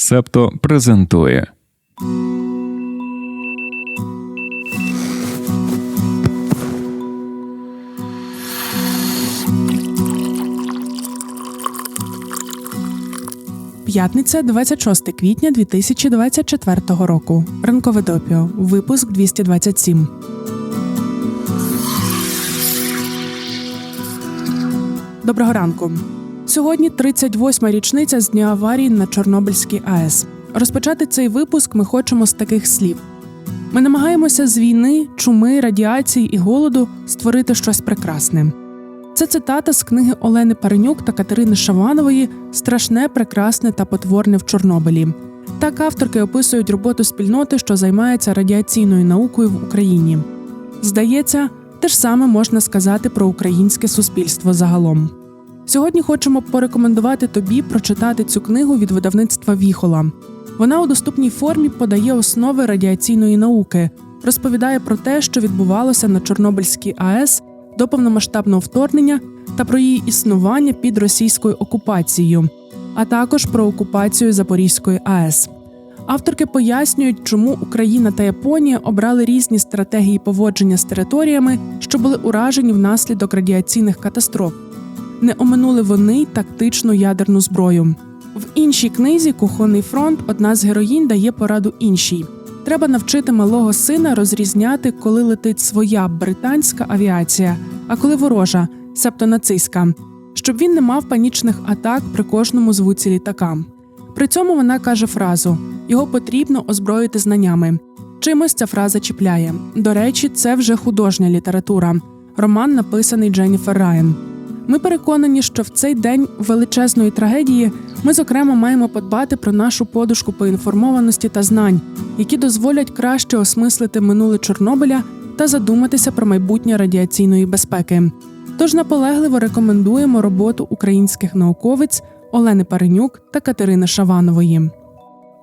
Септо презентує П'ятниця, 26 квітня 2024 року. Ранкове допіо. Випуск 227. Доброго ранку. Сьогодні 38-ма річниця з дня аварії на Чорнобильській АЕС. Розпочати цей випуск ми хочемо з таких слів: ми намагаємося з війни, чуми, радіації і голоду створити щось прекрасне. Це цитата з книги Олени Паренюк та Катерини Шаванової Страшне, прекрасне та потворне в Чорнобилі. Так авторки описують роботу спільноти, що займається радіаційною наукою в Україні. Здається, те ж саме можна сказати про українське суспільство загалом. Сьогодні хочемо порекомендувати тобі прочитати цю книгу від видавництва Віхола. Вона у доступній формі подає основи радіаційної науки, розповідає про те, що відбувалося на Чорнобильській АЕС до повномасштабного вторгнення та про її існування під російською окупацією, а також про окупацію Запорізької АЕС. Авторки пояснюють, чому Україна та Японія обрали різні стратегії поводження з територіями, що були уражені внаслідок радіаційних катастроф. Не оминули вони тактичну ядерну зброю. В іншій книзі Кухонний фронт одна з героїнь дає пораду іншій. Треба навчити малого сина розрізняти, коли летить своя британська авіація, а коли ворожа, себто нацистська, щоб він не мав панічних атак при кожному звуці літака. При цьому вона каже фразу: його потрібно озброїти знаннями. Чимось ця фраза чіпляє. До речі, це вже художня література. Роман написаний Дженніфер Райан. Ми переконані, що в цей день величезної трагедії ми, зокрема, маємо подбати про нашу подушку поінформованості та знань, які дозволять краще осмислити минуле Чорнобиля та задуматися про майбутнє радіаційної безпеки. Тож наполегливо рекомендуємо роботу українських науковиць Олени Паренюк та Катерини Шаванової.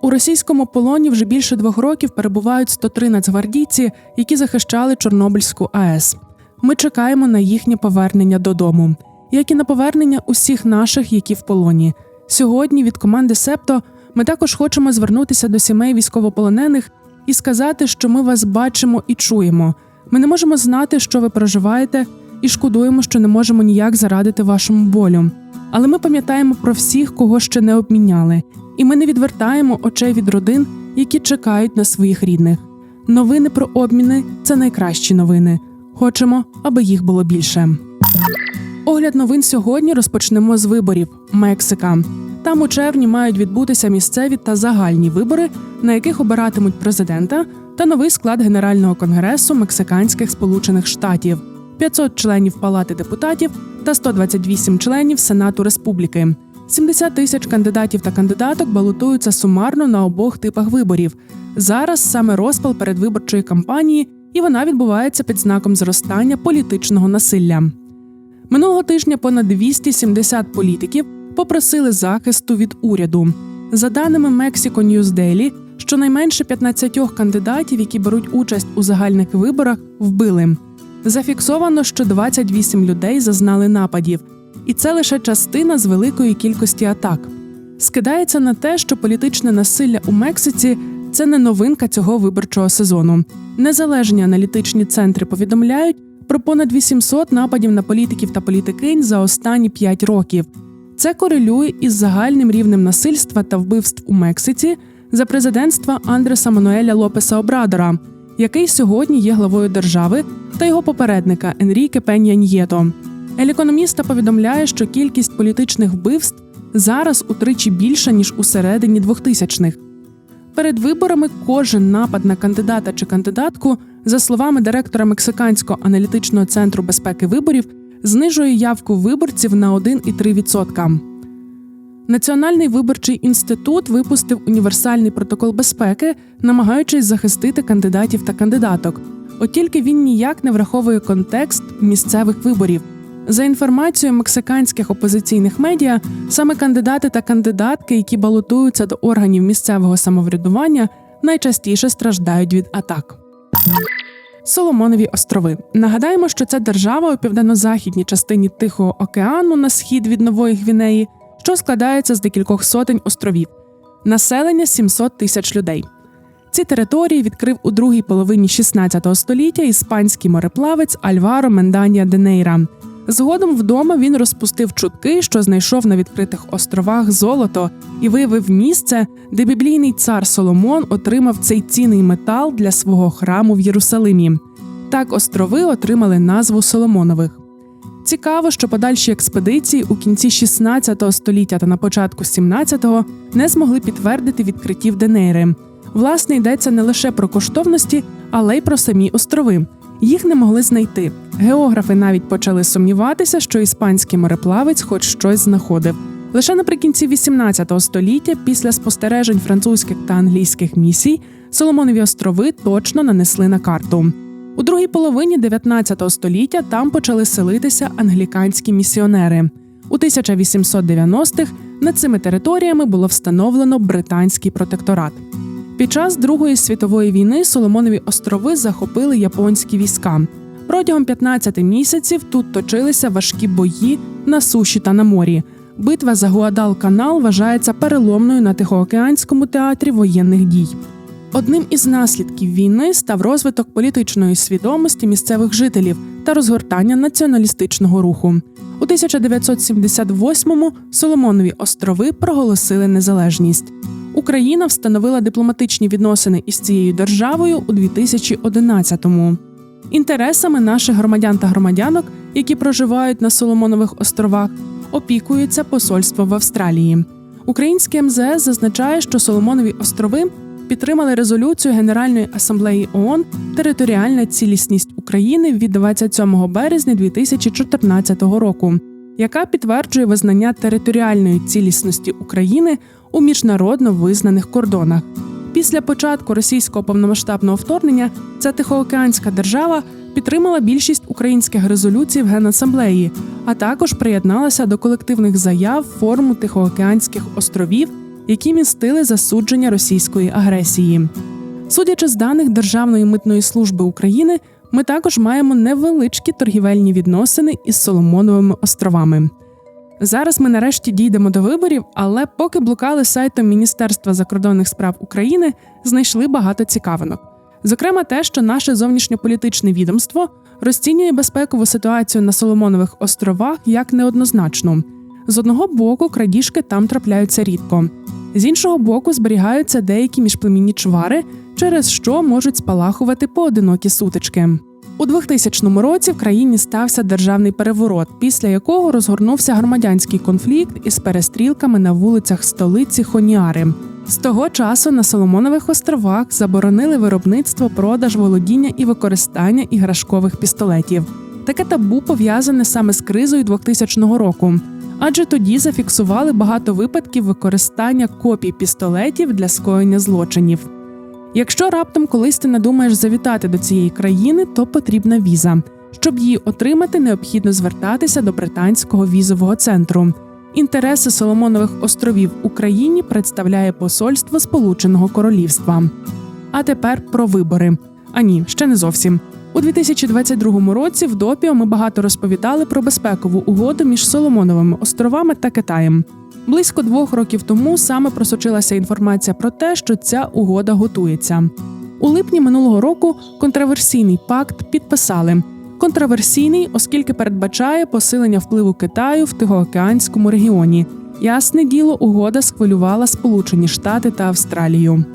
У російському полоні вже більше двох років перебувають 103 нацгвардійці, які захищали Чорнобильську АЕС. Ми чекаємо на їхнє повернення додому, як і на повернення усіх наших, які в полоні. Сьогодні від команди Септо ми також хочемо звернутися до сімей військовополонених і сказати, що ми вас бачимо і чуємо. Ми не можемо знати, що ви проживаєте, і шкодуємо, що не можемо ніяк зарадити вашому болю. Але ми пам'ятаємо про всіх, кого ще не обміняли, і ми не відвертаємо очей від родин, які чекають на своїх рідних. Новини про обміни це найкращі новини. Хочемо, аби їх було більше. Огляд новин сьогодні розпочнемо з виборів Мексика. Там у червні мають відбутися місцеві та загальні вибори, на яких обиратимуть президента та новий склад Генерального конгресу Мексиканських Сполучених Штатів, 500 членів Палати депутатів та 128 членів Сенату Республіки. 70 тисяч кандидатів та кандидаток балотуються сумарно на обох типах виборів. Зараз саме розпал передвиборчої кампанії, і вона відбувається під знаком зростання політичного насилля. Минулого тижня понад 270 політиків попросили захисту від уряду. За даними Mexico News Daily, щонайменше 15 кандидатів, які беруть участь у загальних виборах, вбили. Зафіксовано, що 28 людей зазнали нападів, і це лише частина з великої кількості атак. Скидається на те, що політичне насилля у Мексиці це не новинка цього виборчого сезону. Незалежні аналітичні центри повідомляють про понад 800 нападів на політиків та політикинь за останні 5 років. Це корелює із загальним рівнем насильства та вбивств у Мексиці за президентства Андреса Мануеля Лопеса Обрадора, який сьогодні є главою держави, та його попередника Енріке Пен'я Ньєто. Ель-економіста повідомляє, що кількість політичних вбивств зараз утричі більша ніж у середині 2000-х. Перед виборами кожен напад на кандидата чи кандидатку, за словами директора Мексиканського аналітичного центру безпеки виборів, знижує явку виборців на 1,3%. Національний виборчий інститут випустив універсальний протокол безпеки, намагаючись захистити кандидатів та кандидаток. От тільки він ніяк не враховує контекст місцевих виборів. За інформацією мексиканських опозиційних медіа, саме кандидати та кандидатки, які балотуються до органів місцевого самоврядування, найчастіше страждають від атак. Соломонові острови. Нагадаємо, що це держава у південно-західній частині Тихого океану на схід від Нової Гвінеї, що складається з декількох сотень островів. населення 700 тисяч людей. Ці території відкрив у другій половині 16 століття іспанський мореплавець Альваро Менданія Денейра. Згодом вдома він розпустив чутки, що знайшов на відкритих островах золото і виявив місце, де біблійний цар Соломон отримав цей цінний метал для свого храму в Єрусалимі. Так острови отримали назву Соломонових. Цікаво, що подальші експедиції у кінці 16 століття та на початку 17-го не змогли підтвердити відкриттів Денейри. Власне, йдеться не лише про коштовності, але й про самі острови. Їх не могли знайти. Географи навіть почали сумніватися, що іспанський мореплавець хоч щось знаходив. Лише наприкінці 18 століття, після спостережень французьких та англійських місій, Соломонові острови точно нанесли на карту. У другій половині 19 століття там почали селитися англіканські місіонери. У 1890-х над цими територіями було встановлено британський протекторат. Під час Другої світової війни Соломонові острови захопили японські війська. Протягом 15 місяців тут точилися важкі бої на суші та на морі. Битва за Гуадал-канал вважається переломною на Тихоокеанському театрі воєнних дій. Одним із наслідків війни став розвиток політичної свідомості місцевих жителів та розгортання націоналістичного руху. У 1978-му Соломонові острови проголосили незалежність. Україна встановила дипломатичні відносини із цією державою у 2011-му. Інтересами наших громадян та громадянок, які проживають на Соломонових островах, опікується посольство в Австралії. Українське МЗС зазначає, що Соломонові острови підтримали резолюцію Генеральної асамблеї ООН Територіальна цілісність України від 27 березня 2014 року, яка підтверджує визнання територіальної цілісності України у міжнародно визнаних кордонах. Після початку російського повномасштабного вторгнення ця тихоокеанська держава підтримала більшість українських резолюцій в Генасамблеї, а також приєдналася до колективних заяв форуму Тихоокеанських островів, які містили засудження російської агресії. Судячи з даних Державної митної служби України, ми також маємо невеличкі торгівельні відносини із Соломоновими островами. Зараз ми нарешті дійдемо до виборів, але поки блукали сайтом Міністерства закордонних справ України, знайшли багато цікавинок. Зокрема, те, що наше зовнішньополітичне відомство розцінює безпекову ситуацію на Соломонових островах як неоднозначну. З одного боку, крадіжки там трапляються рідко, з іншого боку, зберігаються деякі міжплемінні чвари, через що можуть спалахувати поодинокі сутички. У 2000 році в країні стався державний переворот, після якого розгорнувся громадянський конфлікт із перестрілками на вулицях столиці Хоніари. З того часу на Соломонових островах заборонили виробництво, продаж, володіння і використання іграшкових пістолетів. Таке табу пов'язане саме з кризою 2000 року, адже тоді зафіксували багато випадків використання копій пістолетів для скоєння злочинів. Якщо раптом колись ти надумаєш завітати до цієї країни, то потрібна віза. Щоб її отримати, необхідно звертатися до британського візового центру. Інтереси Соломонових островів Україні представляє посольство Сполученого Королівства. А тепер про вибори. А ні, ще не зовсім. У 2022 році в допіо ми багато розповідали про безпекову угоду між Соломоновими островами та Китаєм. Близько двох років тому саме просочилася інформація про те, що ця угода готується. У липні минулого року контраверсійний пакт підписали. Контраверсійний, оскільки передбачає посилення впливу Китаю в Тихоокеанському регіоні. Ясне діло, угода схвилювала Сполучені Штати та Австралію.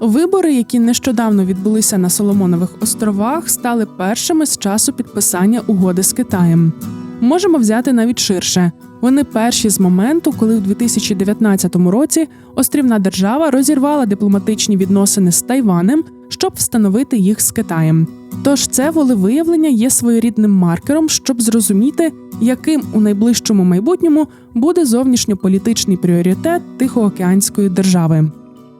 Вибори, які нещодавно відбулися на Соломонових островах, стали першими з часу підписання угоди з Китаєм. Можемо взяти навіть ширше. Вони перші з моменту, коли в 2019 році острівна держава розірвала дипломатичні відносини з Тайванем, щоб встановити їх з Китаєм. Тож це волевиявлення є своєрідним маркером, щоб зрозуміти, яким у найближчому майбутньому буде зовнішньополітичний пріоритет Тихоокеанської держави.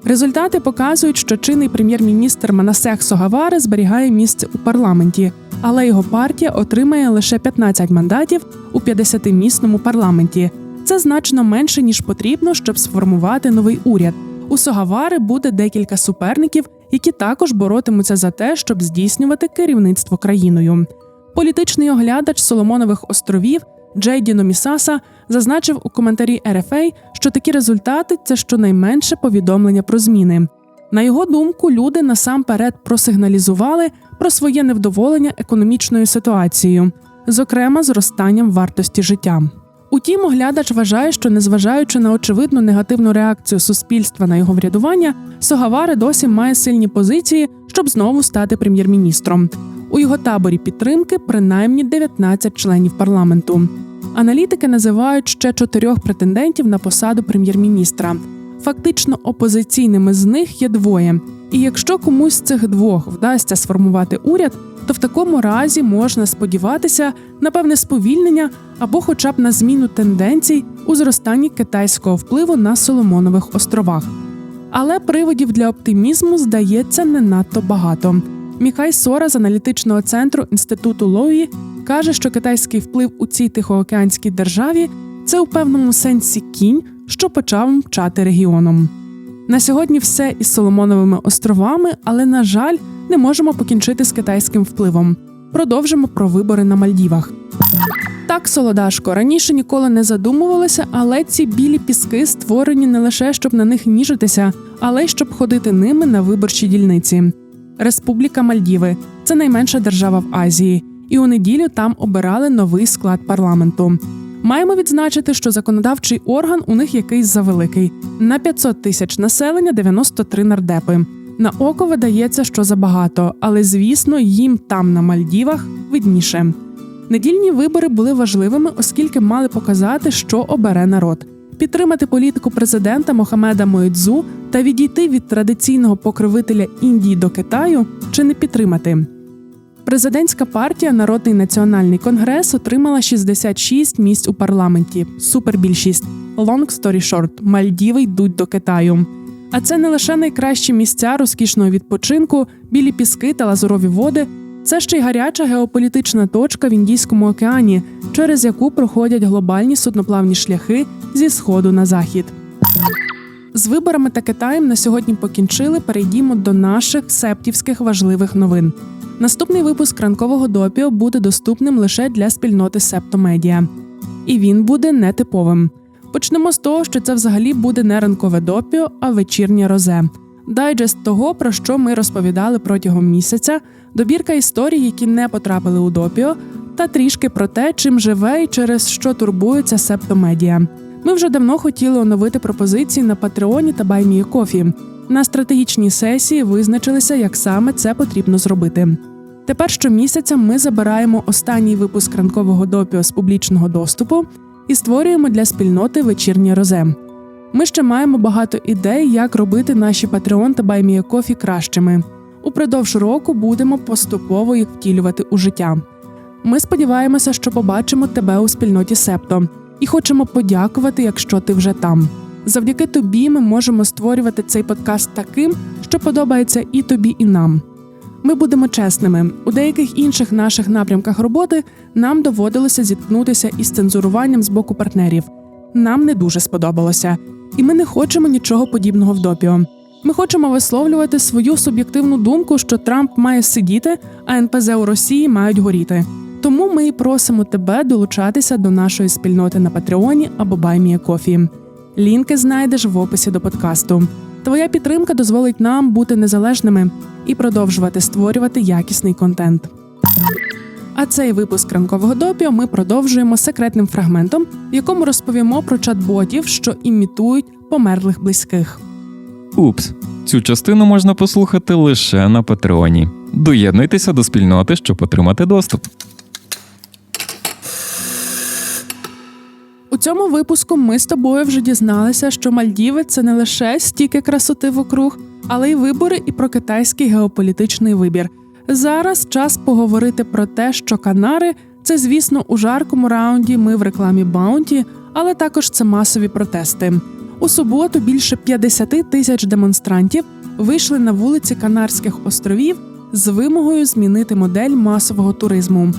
Результати показують, що чинний прем'єр-міністр Манасех Согавари зберігає місце у парламенті, але його партія отримає лише 15 мандатів у 50-місному парламенті. Це значно менше ніж потрібно, щоб сформувати новий уряд. У Согавари буде декілька суперників, які також боротимуться за те, щоб здійснювати керівництво країною. Політичний оглядач Соломонових островів Джейді Номісаса зазначив у коментарі RFA, що такі результати це щонайменше повідомлення про зміни. На його думку, люди насамперед просигналізували про своє невдоволення економічною ситуацією, зокрема зростанням вартості життя. Утім, оглядач вважає, що незважаючи на очевидну негативну реакцію суспільства на його врядування, Согаваре досі має сильні позиції, щоб знову стати прем'єр-міністром. У його таборі підтримки принаймні 19 членів парламенту. Аналітики називають ще чотирьох претендентів на посаду прем'єр-міністра. Фактично опозиційними з них є двоє. І якщо комусь з цих двох вдасться сформувати уряд, то в такому разі можна сподіватися на певне сповільнення або, хоча б на зміну тенденцій у зростанні китайського впливу на Соломонових островах. Але приводів для оптимізму здається не надто багато. Міхай Сора з аналітичного центру інституту Лоуї каже, що китайський вплив у цій тихоокеанській державі це у певному сенсі кінь, що почав мчати регіоном. На сьогодні все із Соломоновими островами, але на жаль, не можемо покінчити з китайським впливом. Продовжимо про вибори на Мальдівах. Так, солодашко, раніше ніколи не задумувалася, але ці білі піски створені не лише щоб на них ніжитися, але й щоб ходити ними на виборчі дільниці. Республіка Мальдіви це найменша держава в Азії, і у неділю там обирали новий склад парламенту. Маємо відзначити, що законодавчий орган у них якийсь завеликий на 500 тисяч населення 93 нардепи. На око видається, що забагато, але звісно, їм там на Мальдівах видніше. Недільні вибори були важливими, оскільки мали показати, що обере народ, підтримати політику президента Мохамеда Моїдзу та відійти від традиційного покровителя Індії до Китаю чи не підтримати. Президентська партія Народний національний конгрес отримала 66 місць у парламенті. Супербільшість. Long story short, Мальдіви йдуть до Китаю. А це не лише найкращі місця розкішного відпочинку, білі піски та лазурові води. Це ще й гаряча геополітична точка в Індійському океані, через яку проходять глобальні судноплавні шляхи зі сходу на захід. З виборами та Китаєм на сьогодні покінчили. Перейдімо до наших септівських важливих новин. Наступний випуск ранкового допіо буде доступним лише для спільноти Септомедіа. І він буде нетиповим. Почнемо з того, що це взагалі буде не ранкове допіо, а вечірнє розе. Дайджест того, про що ми розповідали протягом місяця, добірка історій, які не потрапили у допіо, та трішки про те, чим живе і через що турбується Септомедіа. Ми вже давно хотіли оновити пропозиції на Патреоні та Баймії Кофі. На стратегічній сесії визначилися, як саме це потрібно зробити. Тепер щомісяця ми забираємо останній випуск ранкового допіо з публічного доступу і створюємо для спільноти вечірнє розе. Ми ще маємо багато ідей, як робити наші Patreon та Баймія Кофі кращими. Упродовж року будемо поступово їх втілювати у життя. Ми сподіваємося, що побачимо тебе у спільноті Септо, і хочемо подякувати, якщо ти вже там. Завдяки тобі ми можемо створювати цей подкаст таким, що подобається і тобі, і нам. Ми будемо чесними. У деяких інших наших напрямках роботи нам доводилося зіткнутися із цензуруванням з боку партнерів. Нам не дуже сподобалося, і ми не хочемо нічого подібного в допіо. Ми хочемо висловлювати свою суб'єктивну думку, що Трамп має сидіти, а НПЗ у Росії мають горіти. Тому ми і просимо тебе долучатися до нашої спільноти на Патреоні або Баймія Кофі. Лінки знайдеш в описі до подкасту. Твоя підтримка дозволить нам бути незалежними і продовжувати створювати якісний контент. А цей випуск ранкового допіо ми продовжуємо секретним фрагментом, в якому розповімо про чат-ботів, що імітують померлих близьких. Упс, цю частину можна послухати лише на Патреоні. Доєднуйтеся до спільноти, щоб отримати доступ. Цьому випуску ми з тобою вже дізналися, що Мальдіви це не лише стільки красоти вокруг, але й вибори і про китайський геополітичний вибір. Зараз час поговорити про те, що Канари це, звісно, у жаркому раунді. Ми в рекламі Баунті, але також це масові протести. У суботу більше 50 тисяч демонстрантів вийшли на вулиці Канарських островів з вимогою змінити модель масового туризму.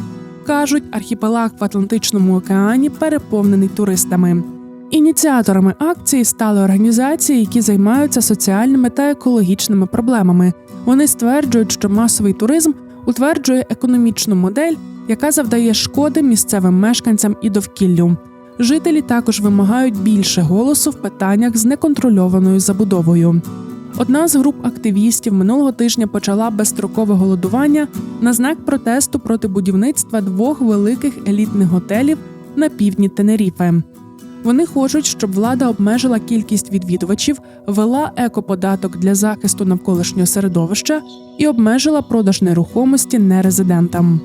Кажуть, архіпелаг в Атлантичному океані переповнений туристами. Ініціаторами акції стали організації, які займаються соціальними та екологічними проблемами. Вони стверджують, що масовий туризм утверджує економічну модель, яка завдає шкоди місцевим мешканцям і довкіллю. Жителі також вимагають більше голосу в питаннях з неконтрольованою забудовою. Одна з груп активістів минулого тижня почала безстрокове голодування на знак протесту проти будівництва двох великих елітних готелів на півдні Тенеріфе. Вони хочуть, щоб влада обмежила кількість відвідувачів, ввела екоподаток для захисту навколишнього середовища і обмежила продаж нерухомості нерезидентам.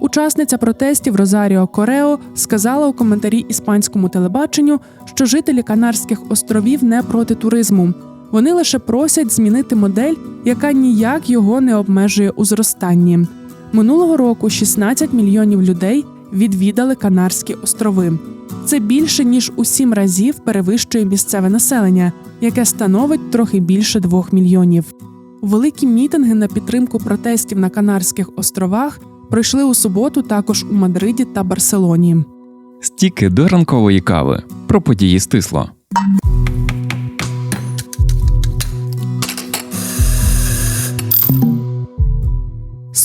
Учасниця протестів Розаріо Корео сказала у коментарі іспанському телебаченню, що жителі Канарських островів не проти туризму. Вони лише просять змінити модель, яка ніяк його не обмежує у зростанні. Минулого року 16 мільйонів людей відвідали Канарські острови. Це більше ніж у сім разів перевищує місцеве населення, яке становить трохи більше двох мільйонів. Великі мітинги на підтримку протестів на Канарських островах пройшли у суботу також у Мадриді та Барселоні. Стіки до ранкової кави про події стисло.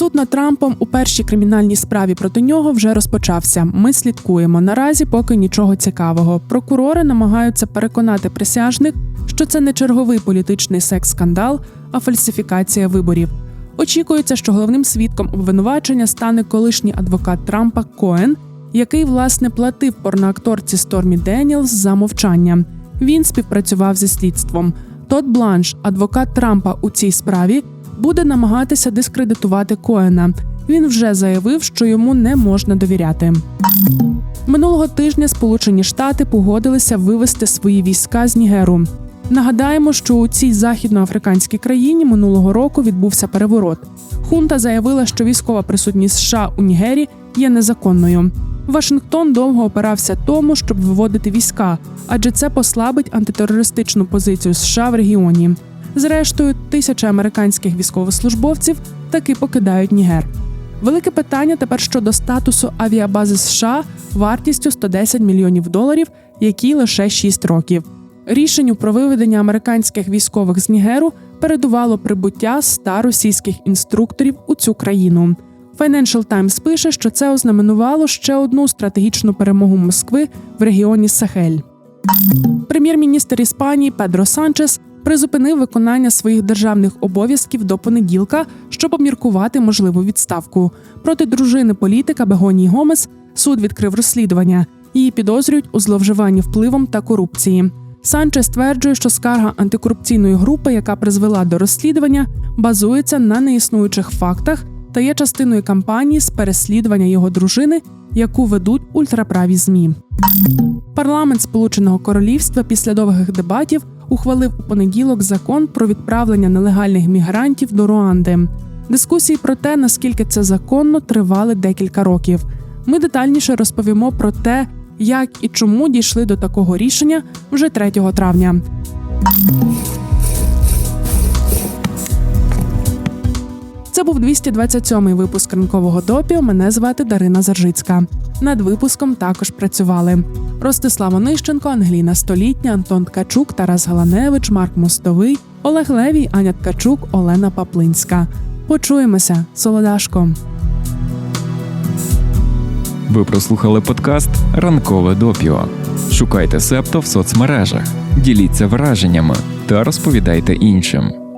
Суд над Трампом у першій кримінальній справі проти нього вже розпочався. Ми слідкуємо. Наразі поки нічого цікавого. Прокурори намагаються переконати присяжних, що це не черговий політичний секс-скандал, а фальсифікація виборів. Очікується, що головним свідком обвинувачення стане колишній адвокат Трампа Коен, який власне платив порноакторці Стормі Деніелс за мовчання. Він співпрацював зі слідством. Тод Бланш, адвокат Трампа у цій справі, буде намагатися дискредитувати Коена. Він вже заявив, що йому не можна довіряти. Минулого тижня Сполучені Штати погодилися вивести свої війська з Нігеру. Нагадаємо, що у цій західноафриканській країні минулого року відбувся переворот. Хунта заявила, що військова присутність США у Нігері є незаконною. Вашингтон довго опирався тому, щоб виводити війська, адже це послабить антитерористичну позицію США в регіоні. Зрештою, тисячі американських військовослужбовців таки покидають Нігер. Велике питання тепер щодо статусу авіабази США вартістю 110 мільйонів доларів, якій лише 6 років. Рішенню про виведення американських військових з Нігеру передувало прибуття 100 російських інструкторів у цю країну. Financial Times пише, що це ознаменувало ще одну стратегічну перемогу Москви в регіоні Сахель. Прем'єр-міністр Іспанії Педро Санчес призупинив виконання своїх державних обов'язків до понеділка, щоб обміркувати можливу відставку. Проти дружини політика Бегонії Гомес суд відкрив розслідування. Її підозрюють у зловживанні впливом та корупції. Санчес стверджує, що скарга антикорупційної групи, яка призвела до розслідування, базується на неіснуючих фактах та є частиною кампанії з переслідування його дружини, яку ведуть ультраправі змі. Парламент Сполученого Королівства після довгих дебатів ухвалив у понеділок закон про відправлення нелегальних мігрантів до Руанди. Дискусії про те, наскільки це законно, тривали декілька років. Ми детальніше розповімо про те, як і чому дійшли до такого рішення вже 3 травня. Це був 227-й випуск ранкового допіо. Мене звати Дарина Заржицька. Над випуском також працювали Ростислав Онищенко, Ангеліна Столітня, Антон Ткачук, Тарас Галаневич, Марк Мостовий, Олег Левій, Аня Ткачук, Олена Паплинська. Почуємося, солодашко. Ви прослухали подкаст Ранкове допіо. Шукайте Септо в соцмережах, діліться враженнями та розповідайте іншим.